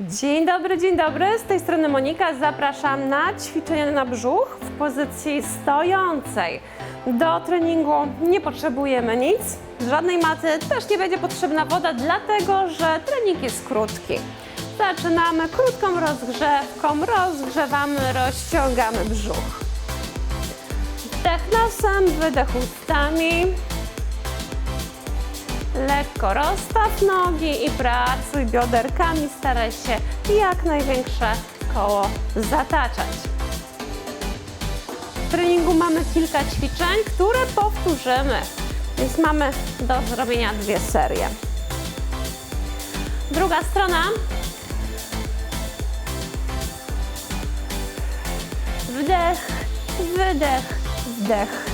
Dzień dobry, dzień dobry. Z tej strony Monika. Zapraszam na ćwiczenie na brzuch w pozycji stojącej. Do treningu nie potrzebujemy nic, żadnej maty, też nie będzie potrzebna woda, dlatego że trening jest krótki. Zaczynamy krótką rozgrzewką, rozgrzewamy, rozciągamy brzuch. Wdech nosem, wydech ustami. Lekko rozstaw nogi i pracuj bioderkami. Staraj się jak największe koło zataczać. W treningu mamy kilka ćwiczeń, które powtórzymy, więc mamy do zrobienia dwie serie. Druga strona. Wdech, wydech, wdech,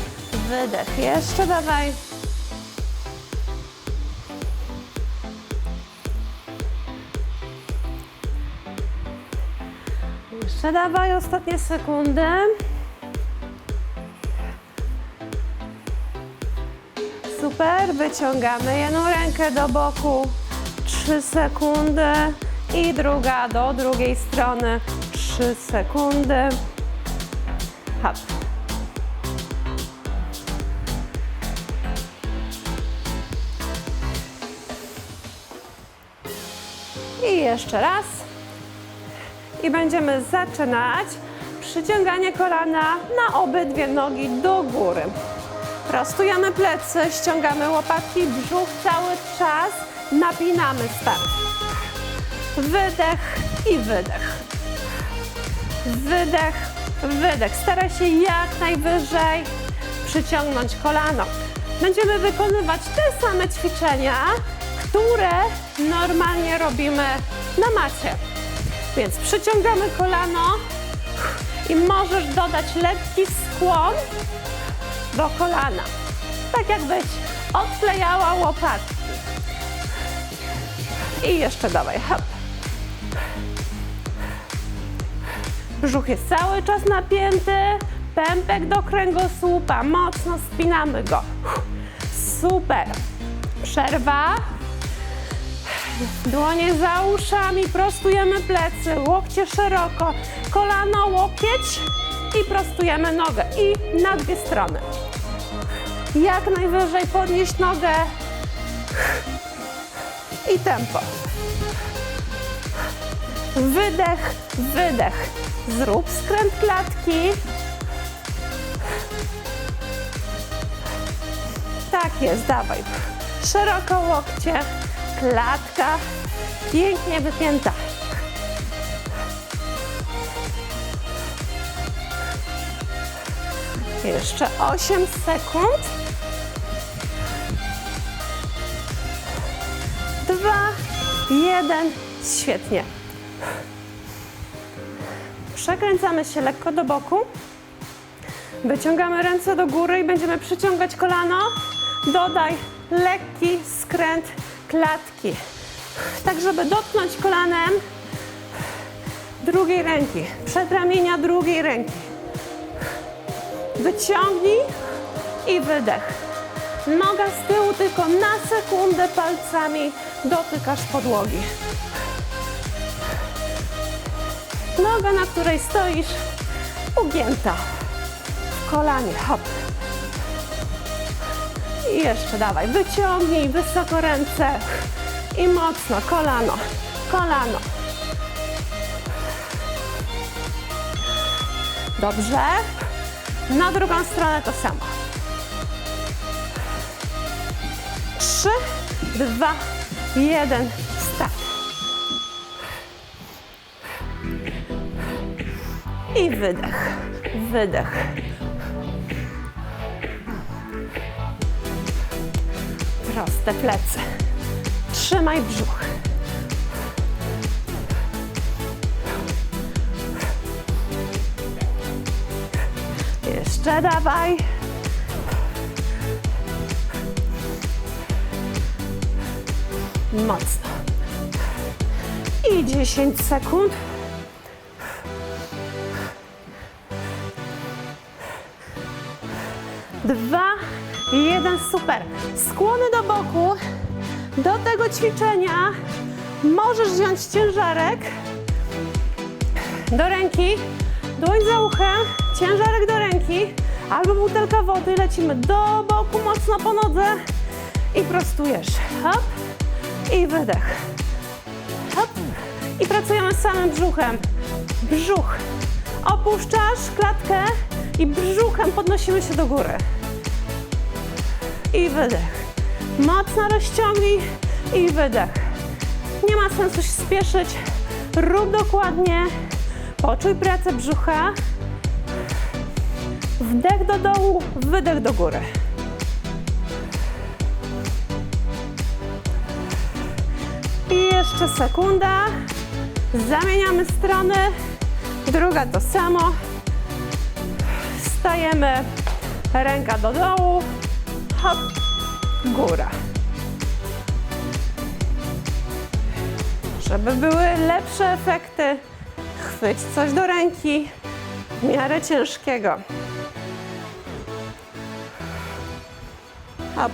wydech. Jeszcze dawaj. Jeszcze dawaj ostatnie sekundy. Super, wyciągamy jedną rękę do boku. 3 sekundy i druga do drugiej strony. 3 sekundy. Hop. I jeszcze raz i będziemy zaczynać przyciąganie kolana na obydwie nogi do góry. Prostujemy plecy, ściągamy łopatki, brzuch cały czas, napinamy start. Wydech i wydech. Wydech, wydech. Staraj się jak najwyżej przyciągnąć kolano. Będziemy wykonywać te same ćwiczenia, które normalnie robimy na macie. Więc przyciągamy kolano i możesz dodać lekki skłon do kolana. Tak jakbyś odklejała łopatki. I jeszcze dawaj, hop. Brzuch jest cały czas napięty, pępek do kręgosłupa, mocno spinamy go. Super. Przerwa. Dłonie za uszami, prostujemy plecy, łokcie szeroko, kolano, łokieć i prostujemy nogę. I na dwie strony. Jak najwyżej podnieść nogę i tempo. Wydech, wydech. Zrób skręt klatki. Tak jest, dawaj. Szeroko łokcie, klatka pięknie wypięta. Jeszcze 8 sekund. Dwa, jeden, świetnie. Przekręcamy się lekko do boku. Wyciągamy ręce do góry i będziemy przyciągać kolano. Dodaj lekki skręt klatki. Tak, żeby dotknąć kolanem drugiej ręki, przedramienia drugiej ręki. Wyciągnij i wydech. Noga z tyłu tylko na sekundę palcami dotykasz podłogi. Noga, na której stoisz, ugięta kolanie. Hop. I jeszcze dawaj, wyciągnij wysoko ręce i mocno kolano, kolano. Dobrze. Na drugą stronę to samo. Trzy, dwa, jeden, start. I wydech, wydech. Proste plecy. Trzymaj brzuch. Jeszcze dawaj. Mocno. I 10 sekund. Dwa, jeden, super. Skłony do boku. Do tego ćwiczenia Możesz wziąć ciężarek do ręki, dłoń za uchem, ciężarek do ręki, albo butelka wody, lecimy do boku mocno po nodze i prostujesz. Hop i wydech. Hop. I pracujemy samym brzuchem. Brzuch. Opuszczasz klatkę i brzuchem podnosimy się do góry. I wydech. Mocno rozciągnij i wydech. Nie ma sensu się spieszyć. Rób dokładnie. Poczuj pracę brzucha. Wdech do dołu, wydech do góry. I jeszcze sekunda. Zamieniamy strony. Druga to samo. Stajemy. Ręka do dołu. Hop. Góra. Żeby były lepsze efekty, chwyć coś do ręki w miarę ciężkiego. Hop.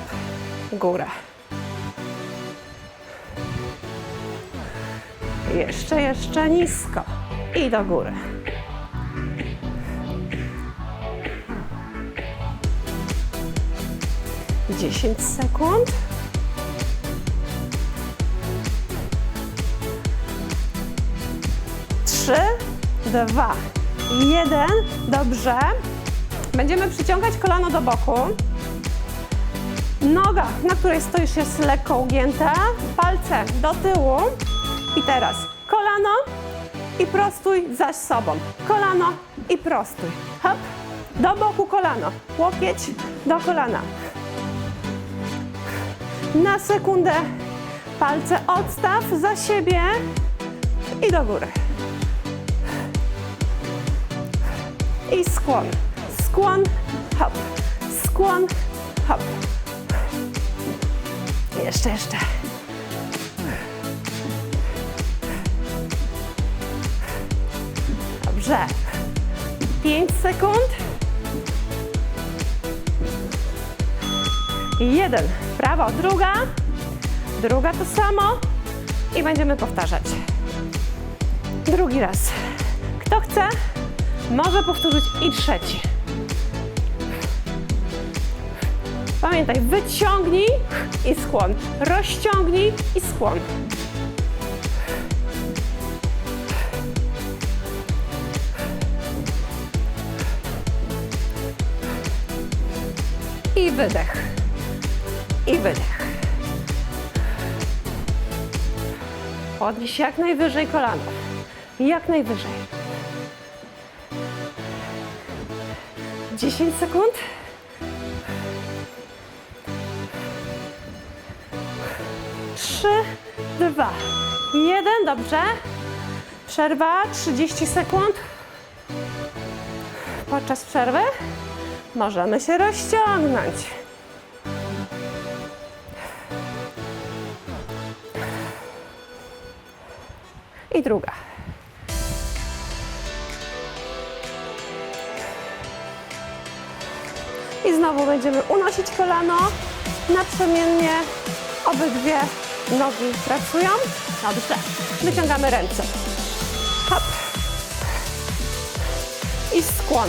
Góra. Jeszcze, jeszcze nisko. I do góry. Dziesięć sekund. Trzy, dwa, jeden. Dobrze. Będziemy przyciągać kolano do boku. Noga, na której stoisz, jest lekko ugięta. Palce do tyłu. I teraz kolano i prostuj zaś sobą. Kolano i prostuj. Hop. Do boku kolano. Łokieć do kolana. Na sekundę palce odstaw za siebie i do góry. I skłon. Skłon, hop. Skłon, hop. Jeszcze, jeszcze. Dobrze. 5 sekund. Jeden. Prawo, druga. Druga to samo. I będziemy powtarzać. Drugi raz. Kto chce, może powtórzyć i trzeci. Pamiętaj, wyciągnij i skłon. Rozciągnij i skłon. I wydech. I wydech. Podnieś jak najwyżej kolano. Jak najwyżej. 10 sekund. Trzy, dwa, jeden. Dobrze. Przerwa 30 sekund. Podczas przerwy możemy się rozciągnąć. I druga. I znowu będziemy unosić kolano naprzemiennie. Obydwie nogi pracują. Dobrze. Wyciągamy ręce. Hop. I skłon.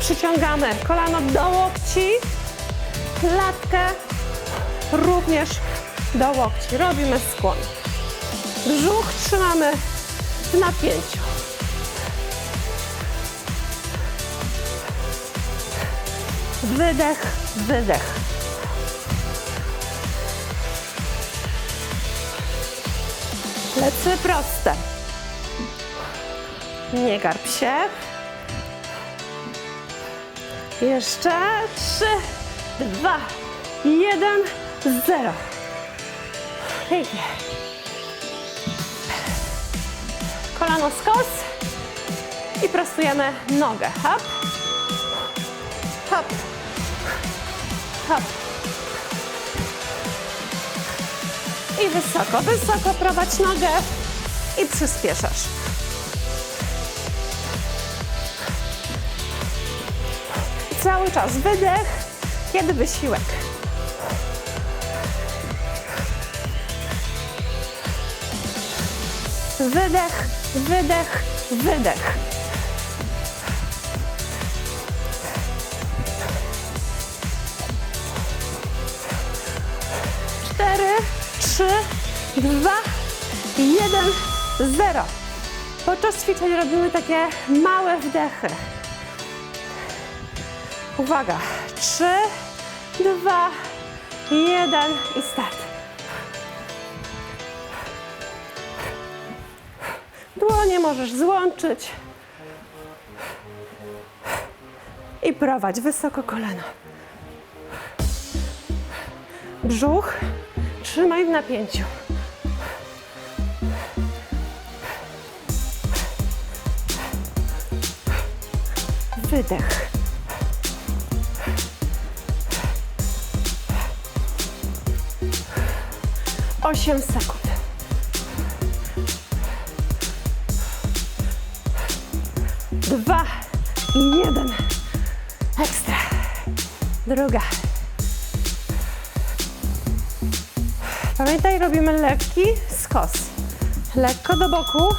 Przyciągamy kolano do łokci, klatkę również do łokci. Robimy skłon. Brzuch trzymamy w napięciu. Wydech, wydech. Plecy proste. Nie garb się. Jeszcze trzy, dwa, jeden, zero. Pięknie. Kolano skos i prostujemy nogę. Hop, hop, hop. I wysoko, wysoko prowadź nogę i przyspieszasz. Cały czas wydech, kiedy wysiłek. Wydech, wydech, wydech. Cztery, trzy, dwa, jeden, zero. Podczas ćwiczeń robimy takie małe wdechy. Uwaga. Trzy, dwa, jeden i start. Dłonie możesz złączyć. I prowadź wysoko kolano. Brzuch trzymaj w napięciu. Wydech. Osiem sekund. I jeden. Ekstra. Druga. Pamiętaj, robimy lekki skos. Lekko do boku.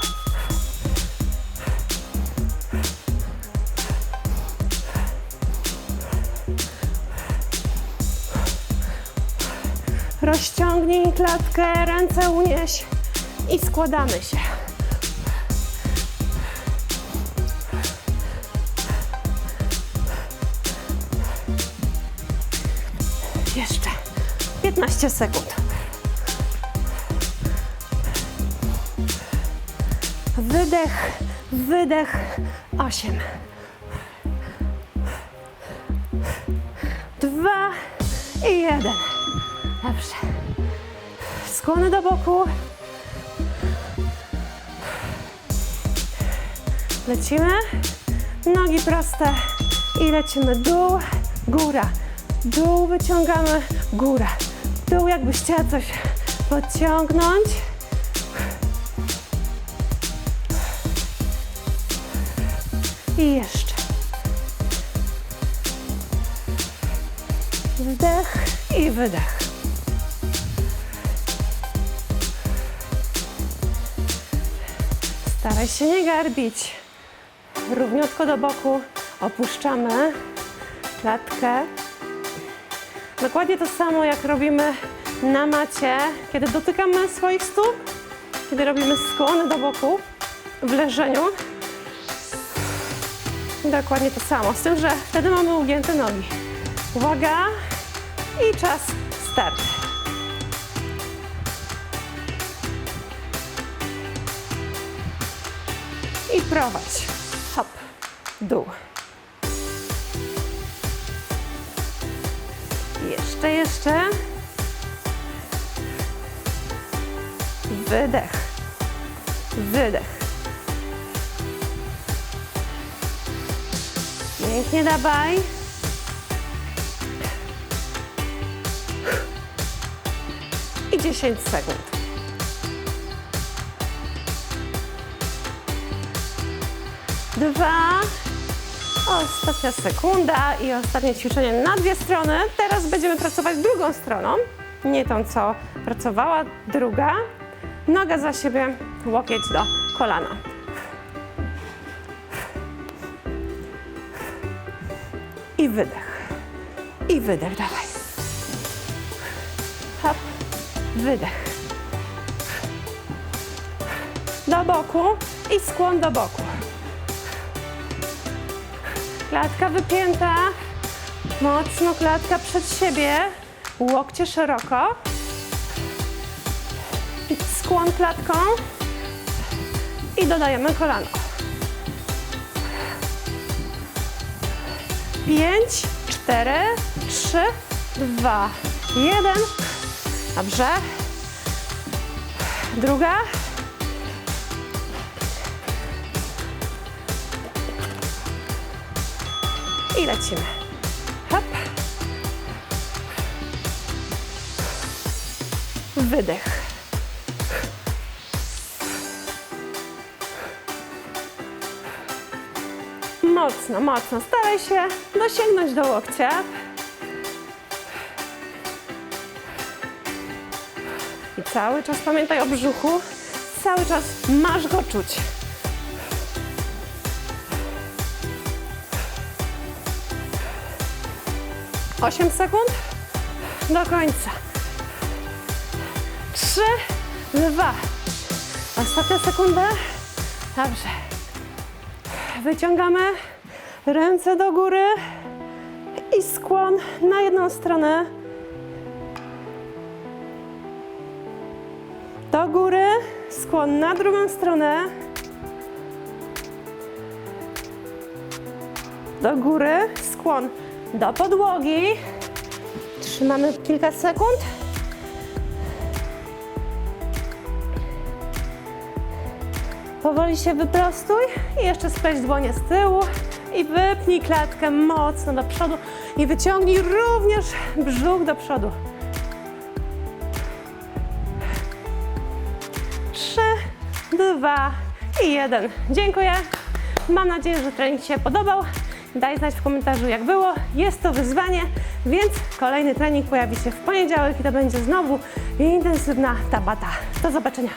Rozciągnij klatkę, ręce unieś i składamy się. 15 sekund. Wydech, wydech, 8. Dwa i jeden. Dobrze. Skłony do boku. Lecimy. Nogi proste i lecimy dół, góra. Dół wyciągamy, góra. Dół jakbyś chciała coś podciągnąć. I jeszcze. Wdech i wydech. Staraj się nie garbić. Równiutko do boku opuszczamy klatkę. Dokładnie to samo jak robimy na macie, kiedy dotykamy swoich stóp, kiedy robimy skłony do boku w leżeniu. Dokładnie to samo, z tym, że wtedy mamy ugięte nogi. Uwaga i czas start. I prowadź. Hop, dół. Jeszcze, jeszcze. Wydech. Wydech. Pięknie dawaj. I 10 sekund. Dwa. Ostatnia sekunda i ostatnie ćwiczenie na dwie strony. Teraz będziemy pracować drugą stroną. Nie tą, co pracowała druga. Noga za siebie, łokieć do kolana. I wydech. I wydech, dawaj. Hop, wydech. Do boku i skłon do boku. Klatka wypięta. Mocno klatka przed siebie. Łokcie szeroko. Skłon klatką. I dodajemy kolano. Pięć, cztery, trzy, dwa, jeden. Dobrze. Druga. I lecimy. Hop. Wydech. Mocno, mocno. Staraj się dosięgnąć do łokcia. I cały czas pamiętaj o brzuchu. cały czas masz go czuć. Osiem sekund do końca. Trzy, dwa. Ostatnia sekunda. Dobrze. Wyciągamy ręce do góry i skłon na jedną stronę. Do góry, skłon na drugą stronę. Do góry, skłon do podłogi. Trzymamy kilka sekund. Powoli się wyprostuj i jeszcze spleć dłonie z tyłu i wypnij klatkę mocno do przodu i wyciągnij również brzuch do przodu. Trzy, dwa i jeden. Dziękuję. Mam nadzieję, że trening się podobał. Daj znać w komentarzu jak było. Jest to wyzwanie, więc kolejny trening pojawi się w poniedziałek i to będzie znowu intensywna tabata. Do zobaczenia.